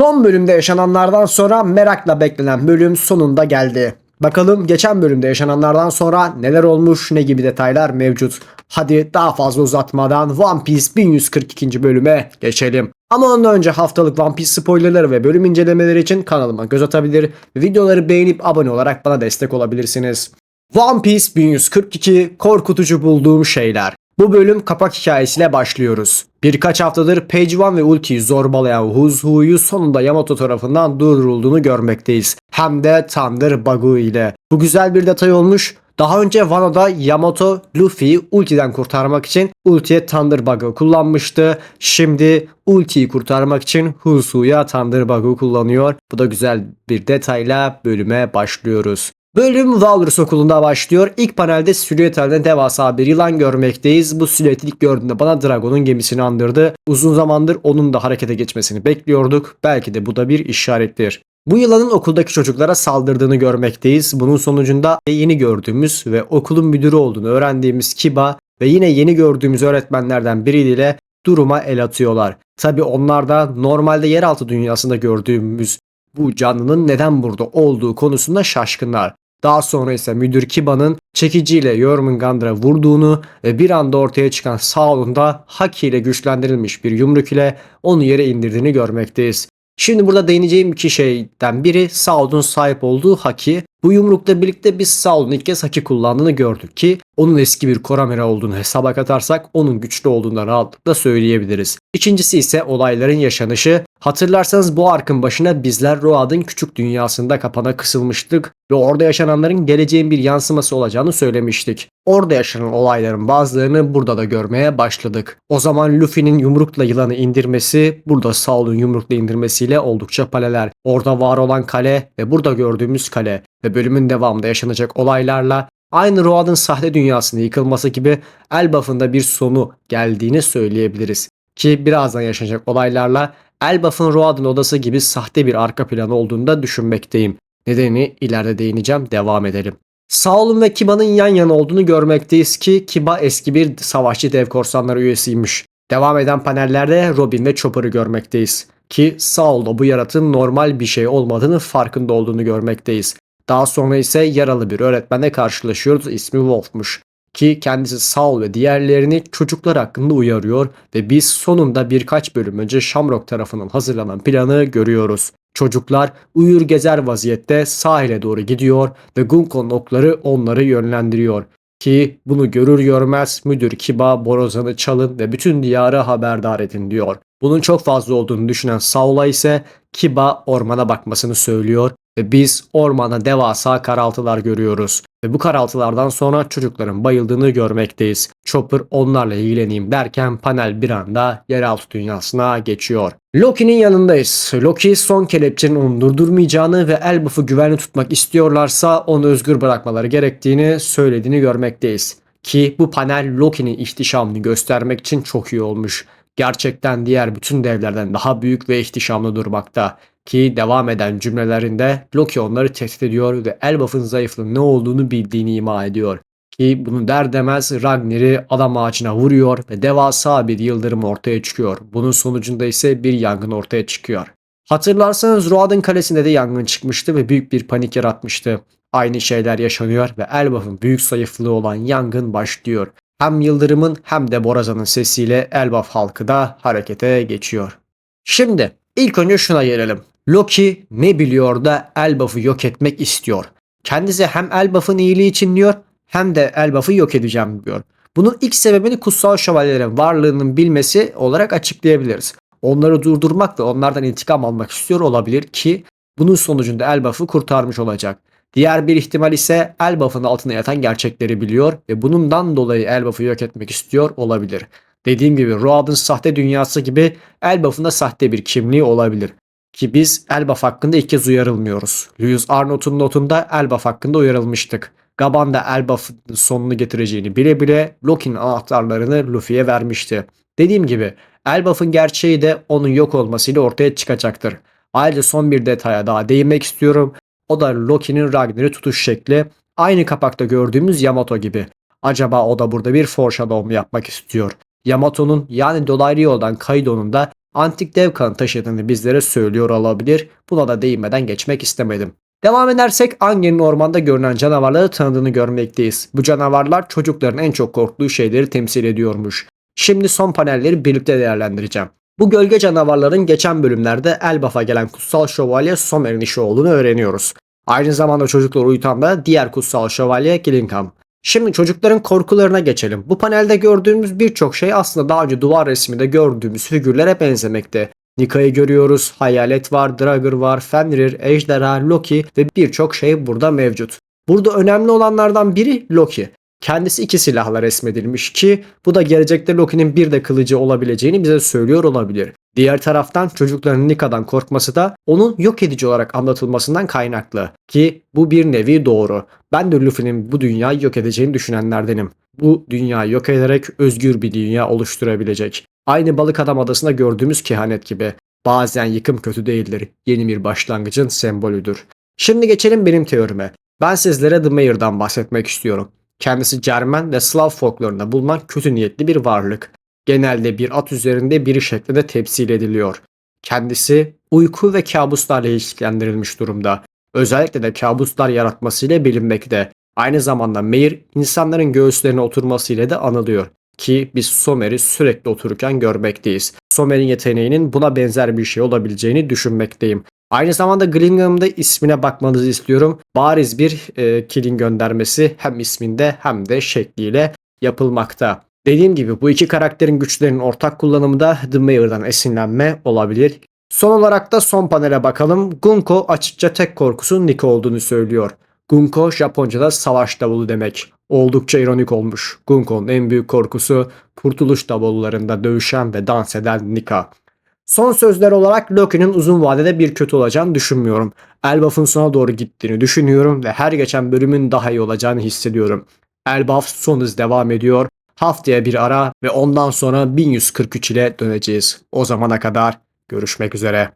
Son bölümde yaşananlardan sonra merakla beklenen bölüm sonunda geldi. Bakalım geçen bölümde yaşananlardan sonra neler olmuş, ne gibi detaylar mevcut. Hadi daha fazla uzatmadan One Piece 1142. bölüme geçelim. Ama ondan önce haftalık One Piece spoilerları ve bölüm incelemeleri için kanalıma göz atabilir, videoları beğenip abone olarak bana destek olabilirsiniz. One Piece 1142 korkutucu bulduğum şeyler. Bu bölüm kapak hikayesiyle başlıyoruz. Birkaç haftadır Page One ve Ulti'yi zorbalayan Huzu'yu sonunda Yamato tarafından durdurulduğunu görmekteyiz. Hem de Thunder Bagu ile. Bu güzel bir detay olmuş. Daha önce Wano'da Yamato Luffy'yi Ulti'den kurtarmak için Ulti'ye Thunder Bug'ı kullanmıştı. Şimdi Ulti'yi kurtarmak için Huzu'ya Thunder Bug'ı kullanıyor. Bu da güzel bir detayla bölüme başlıyoruz. Bölüm Walrus okulunda başlıyor. İlk panelde silüet halinde devasa bir yılan görmekteyiz. Bu silüeti ilk gördüğümde bana Dragon'un gemisini andırdı. Uzun zamandır onun da harekete geçmesini bekliyorduk. Belki de bu da bir işarettir. Bu yılanın okuldaki çocuklara saldırdığını görmekteyiz. Bunun sonucunda yeni gördüğümüz ve okulun müdürü olduğunu öğrendiğimiz Kiba ve yine yeni gördüğümüz öğretmenlerden biriyle duruma el atıyorlar. Tabi onlar da normalde yeraltı dünyasında gördüğümüz bu canlının neden burada olduğu konusunda şaşkınlar. Daha sonra ise müdür Kiba'nın çekiciyle Jormungandr'a vurduğunu ve bir anda ortaya çıkan Saul'un da Haki ile güçlendirilmiş bir yumruk ile onu yere indirdiğini görmekteyiz. Şimdi burada değineceğim iki şeyden biri Saul'un sahip olduğu Haki. Bu yumrukla birlikte biz Saul'un ilk kez Haki kullandığını gördük ki onun eski bir Koramera olduğunu hesaba katarsak onun güçlü olduğundan rahatlıkla söyleyebiliriz. İkincisi ise olayların yaşanışı. Hatırlarsanız bu arkın başına bizler Road'ın küçük dünyasında kapana kısılmıştık ve orada yaşananların geleceğin bir yansıması olacağını söylemiştik. Orada yaşanan olayların bazılarını burada da görmeye başladık. O zaman Luffy'nin yumrukla yılanı indirmesi, burada Saul'un yumrukla indirmesiyle oldukça paralel. Orada var olan kale ve burada gördüğümüz kale ve bölümün devamında yaşanacak olaylarla aynı Road'ın sahte dünyasının yıkılması gibi Elbaf'ın da bir sonu geldiğini söyleyebiliriz. Ki birazdan yaşanacak olaylarla Elbaf'ın Road'ın odası gibi sahte bir arka planı olduğunu da düşünmekteyim. Nedeni ileride değineceğim devam edelim. Saul'un ve Kiba'nın yan yana olduğunu görmekteyiz ki Kiba eski bir savaşçı dev korsanları üyesiymiş. Devam eden panellerde Robin ve Chopper'ı görmekteyiz. Ki Saul'da bu yaratığın normal bir şey olmadığını farkında olduğunu görmekteyiz. Daha sonra ise yaralı bir öğretmenle karşılaşıyoruz ismi Wolf'muş. Ki kendisi Saul ve diğerlerini çocuklar hakkında uyarıyor ve biz sonunda birkaç bölüm önce Shamrock tarafından hazırlanan planı görüyoruz. Çocuklar uyur gezer vaziyette sahile doğru gidiyor ve Gunko'nun okları onları yönlendiriyor. Ki bunu görür görmez müdür Kiba Borazan'ı çalın ve bütün diyarı haberdar edin diyor. Bunun çok fazla olduğunu düşünen Saul'a ise Kiba ormana bakmasını söylüyor ve biz ormana devasa karaltılar görüyoruz. Ve bu karaltılardan sonra çocukların bayıldığını görmekteyiz. Chopper onlarla ilgileneyim derken panel bir anda yeraltı dünyasına geçiyor. Loki'nin yanındayız. Loki son kelepçenin onu durdurmayacağını ve Elbaf'ı güvenli tutmak istiyorlarsa onu özgür bırakmaları gerektiğini söylediğini görmekteyiz. Ki bu panel Loki'nin ihtişamını göstermek için çok iyi olmuş. Gerçekten diğer bütün devlerden daha büyük ve ihtişamlı durmakta. Ki devam eden cümlelerinde Loki onları tehdit ediyor ve Elbaf'ın zayıflığın ne olduğunu bildiğini ima ediyor. Ki bunu der demez Ragnar'ı adam ağacına vuruyor ve devasa bir yıldırım ortaya çıkıyor. Bunun sonucunda ise bir yangın ortaya çıkıyor. Hatırlarsanız Road'ın kalesinde de yangın çıkmıştı ve büyük bir panik yaratmıştı. Aynı şeyler yaşanıyor ve Elbaf'ın büyük zayıflığı olan yangın başlıyor. Hem Yıldırım'ın hem de Borazan'ın sesiyle Elbaf halkı da harekete geçiyor. Şimdi ilk önce şuna gelelim. Loki ne biliyor da Elbaf'ı yok etmek istiyor. Kendisi hem Elbaf'ın iyiliği için diyor hem de Elbaf'ı yok edeceğim diyor. Bunun ilk sebebini kutsal şövalyelerin varlığının bilmesi olarak açıklayabiliriz. Onları durdurmak ve onlardan intikam almak istiyor olabilir ki bunun sonucunda Elbaf'ı kurtarmış olacak. Diğer bir ihtimal ise Elbaf'ın altına yatan gerçekleri biliyor ve bundan dolayı Elbaf'ı yok etmek istiyor olabilir. Dediğim gibi Road'ın sahte dünyası gibi Elbaf'ın da sahte bir kimliği olabilir. Ki biz Elbaf hakkında ilk kez uyarılmıyoruz. Lewis Arnold'un notunda Elbaf hakkında uyarılmıştık. Gaban da Elbaf'ın sonunu getireceğini bile bile Loki'nin anahtarlarını Luffy'ye vermişti. Dediğim gibi Elbaf'ın gerçeği de onun yok olmasıyla ortaya çıkacaktır. Ayrıca son bir detaya daha değinmek istiyorum. O da Loki'nin Ragnar'ı tutuş şekli. Aynı kapakta gördüğümüz Yamato gibi. Acaba o da burada bir foreshadow mu yapmak istiyor? Yamato'nun yani dolaylı yoldan Kaido'nun da antik dev kanı taşıdığını bizlere söylüyor olabilir. Buna da değinmeden geçmek istemedim. Devam edersek Ange'nin ormanda görünen canavarları tanıdığını görmekteyiz. Bu canavarlar çocukların en çok korktuğu şeyleri temsil ediyormuş. Şimdi son panelleri birlikte değerlendireceğim. Bu gölge canavarların geçen bölümlerde Elbaf'a gelen kutsal şövalye Somer'in işi olduğunu öğreniyoruz. Aynı zamanda çocukları uyutan da diğer kutsal şövalye Gillingham. Şimdi çocukların korkularına geçelim. Bu panelde gördüğümüz birçok şey aslında daha önce duvar resminde gördüğümüz figürlere benzemekte. Nika'yı görüyoruz, Hayalet var, Draugr var, Fenrir, Ejderha, Loki ve birçok şey burada mevcut. Burada önemli olanlardan biri Loki. Kendisi iki silahla resmedilmiş ki bu da gelecekte Loki'nin bir de kılıcı olabileceğini bize söylüyor olabilir. Diğer taraftan çocukların Nika'dan korkması da onun yok edici olarak anlatılmasından kaynaklı ki bu bir nevi doğru. Ben de Luffy'nin bu dünyayı yok edeceğini düşünenlerdenim. Bu dünyayı yok ederek özgür bir dünya oluşturabilecek. Aynı Balık Adam Adası'nda gördüğümüz kehanet gibi. Bazen yıkım kötü değildir. Yeni bir başlangıcın sembolüdür. Şimdi geçelim benim teorime. Ben sizlere The Mayor'dan bahsetmek istiyorum. Kendisi Cermen ve Slav folklorunda bulunan kötü niyetli bir varlık. Genelde bir at üzerinde biri şeklinde temsil ediliyor. Kendisi uyku ve kabuslarla ilişkilendirilmiş durumda. Özellikle de kabuslar yaratmasıyla bilinmekte. Aynı zamanda Meir insanların göğüslerine oturmasıyla da anılıyor ki biz Somer'i sürekli otururken görmekteyiz. Somer'in yeteneğinin buna benzer bir şey olabileceğini düşünmekteyim. Aynı zamanda Glingham'da ismine bakmanızı istiyorum. Bariz bir e, killing göndermesi hem isminde hem de şekliyle yapılmakta. Dediğim gibi bu iki karakterin güçlerinin ortak kullanımı da The Mayor'dan esinlenme olabilir. Son olarak da son panele bakalım. Gunko açıkça tek korkusu Nico olduğunu söylüyor. Gunko Japonca'da savaş davulu demek. Oldukça ironik olmuş. Gunko'nun en büyük korkusu kurtuluş davullarında dövüşen ve dans eden Nika. Son sözler olarak Loki'nin uzun vadede bir kötü olacağını düşünmüyorum. Elbaf'ın sona doğru gittiğini düşünüyorum ve her geçen bölümün daha iyi olacağını hissediyorum. Elbaf son hız devam ediyor. Haftaya bir ara ve ondan sonra 1143 ile döneceğiz. O zamana kadar görüşmek üzere.